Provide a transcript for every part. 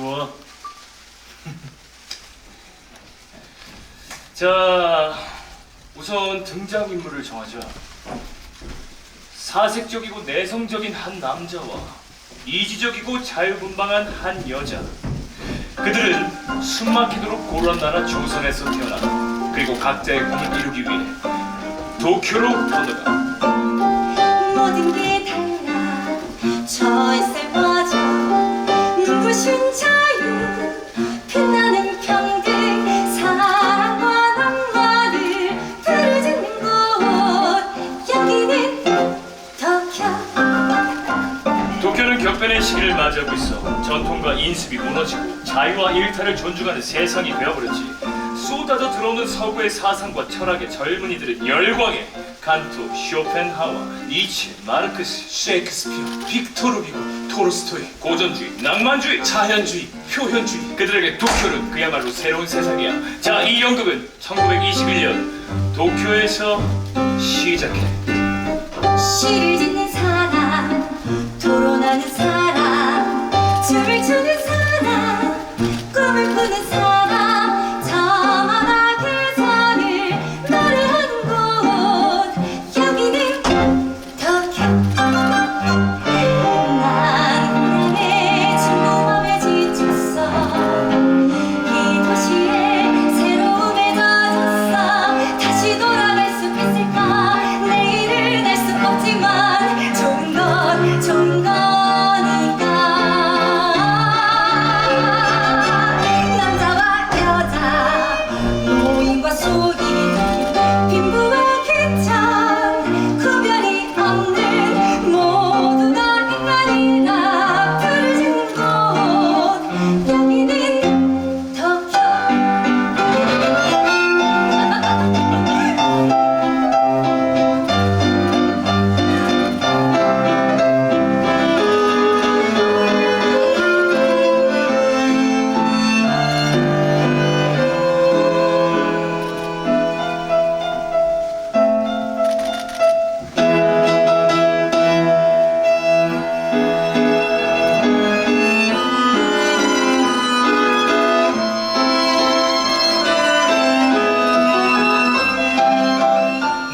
좋아. 자, 우선 등장인물을 정하자. 사색적이고 내성적인 한 남자와 이지적이고 자유분방한 한 여자. 그들은 숨막히도록 고란 나라 조선에서 태어나 그리고 각자의 꿈을 이루기 위해 도쿄로 떠나가. 모든 게 달라 저 격변의 시기를 맞이하고 있어 전통과 인습이 무너지고 자유와 일탈을 존중하는 세상이 되어버렸지. 쏟아져 들어오는 서구의 사상과 철학의 젊은이들은 열광해. 칸토, 쇼펜하워, 니체, 마르크스 셰익스피어, 빅토르 후고, 토르스토이, 고전주의, 낭만주의 자연주의, 표현주의. 그들에게 도쿄는 그야말로 새로운 세상이야. 자, 이 연극은 1921년 도쿄에서 시작해. 시를 짓는 토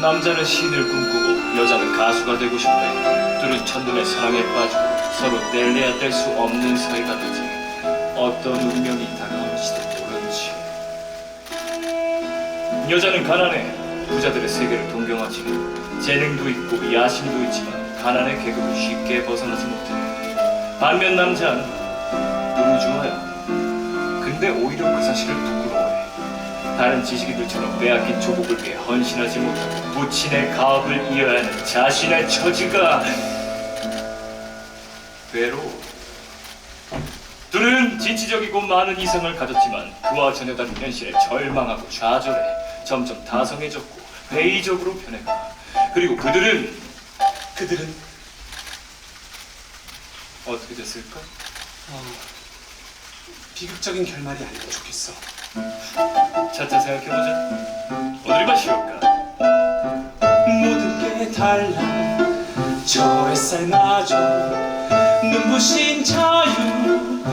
남자는 신을 꿈꾸고 여자는 가수가 되고 싶대. 둘은 첫눈에 사랑에 빠지고 서로 뗄래야 뗄 수 없는 사이가 되지. 어떤 운명이 다가올지도 모르지. 여자는 가난해. 부자들의 세계를 동경하지. 재능도 있고 야심도 있지만 가난의 계급을 쉽게 벗어나지 못해. 반면 남자는 우주와야. 근데 오히려 그 사실을 부끄러워해. 다른 지식인들처럼 빼앗긴 조국을 위해 헌신하지 못하고 부친의 가업을 이어야 하는 자신의 처지가 괴로워. 둘은 진취적이고 많은 이성을 가졌지만 그와 전혀 다른 현실에 절망하고 좌절해 점점 다성해졌고 회의적으로 변해가. 그리고 그들은 그들은 어떻게 됐을까? 어, 비극적인 결말이 아니면 좋겠어. 차차 생각해보자. 어딜 마시올까? 모든 게 달라 저 햇살 마저 눈부신 자유